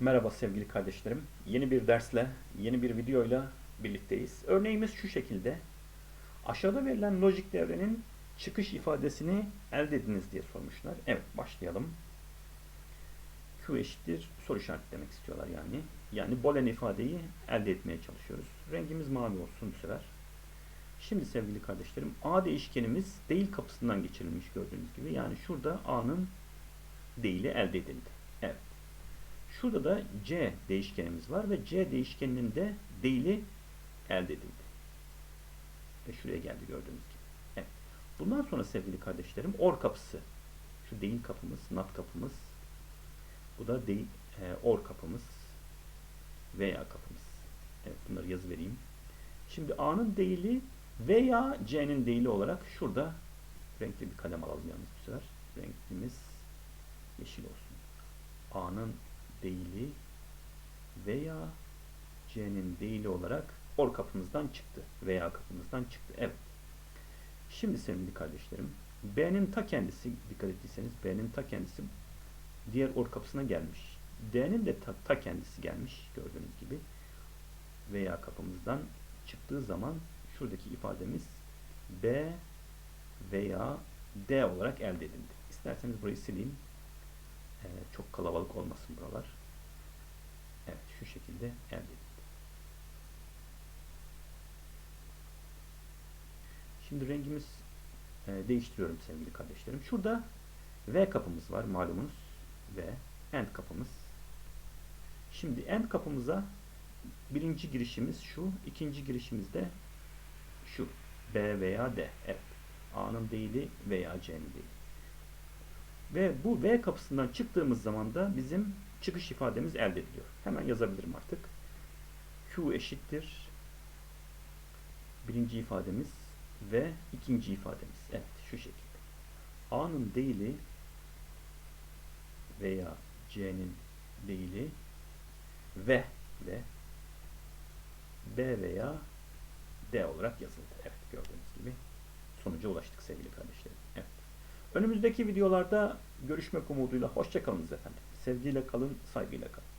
Merhaba sevgili kardeşlerim. Yeni bir dersle, yeni bir videoyla birlikteyiz. Örneğimiz şu şekilde. Aşağıda verilen lojik devrenin çıkış ifadesini elde ediniz diye sormuşlar. Evet başlayalım. Q eşittir soru işareti demek istiyorlar yani. Yani boolean ifadeyi elde etmeye çalışıyoruz. Rengimiz mavi olsun bu sefer. Şimdi sevgili kardeşlerim A değişkenimiz değil kapısından geçirilmiş gördüğünüz gibi. Yani şurada A'nın değili elde edildi. Evet. Şurada da C değişkenimiz var ve C değişkeninin de değili elde edildi. Ve şuraya geldi gördüğünüz gibi. Evet. Bundan sonra sevgili kardeşlerim OR kapısı. Şu değil kapımız, NAT kapımız. Bu da değil, e, OR kapımız veya kapımız. Evet bunları yazı vereyim. Şimdi A'nın değili veya C'nin değili olarak şurada renkli bir kalem alalım yalnız bu sefer. Renklimiz yeşil olsun. A'nın değili veya C'nin değili olarak OR kapımızdan çıktı. Veya kapımızdan çıktı. Evet. Şimdi sevgili kardeşlerim B'nin ta kendisi dikkat ettiyseniz B'nin ta kendisi diğer OR kapısına gelmiş. D'nin de ta, ta kendisi gelmiş gördüğünüz gibi. Veya kapımızdan çıktığı zaman şuradaki ifademiz B veya D olarak elde edildi. İsterseniz burayı sileyim. Ee, çok kalabalık olmasın buralar. Evet şu şekilde elde edildi. Şimdi rengimiz e, değiştiriyorum sevgili kardeşlerim. Şurada V kapımız var malumunuz. V. End kapımız. Şimdi end kapımıza birinci girişimiz şu. ikinci girişimiz de şu. B veya D. Evet. A'nın değili veya C'nin değili. Ve bu V kapısından çıktığımız zaman da bizim çıkış ifademiz elde ediliyor. Hemen yazabilirim artık. Q eşittir birinci ifademiz ve ikinci ifademiz. Evet şu şekilde. A'nın değili veya C'nin değili ve ve B veya D olarak yazıldı. Evet gördüğünüz gibi sonuca ulaştık sevgili kardeşlerim. Evet. Önümüzdeki videolarda görüşmek umuduyla hoşçakalınız efendim. Sevgiyle kalın, saygıyla kalın.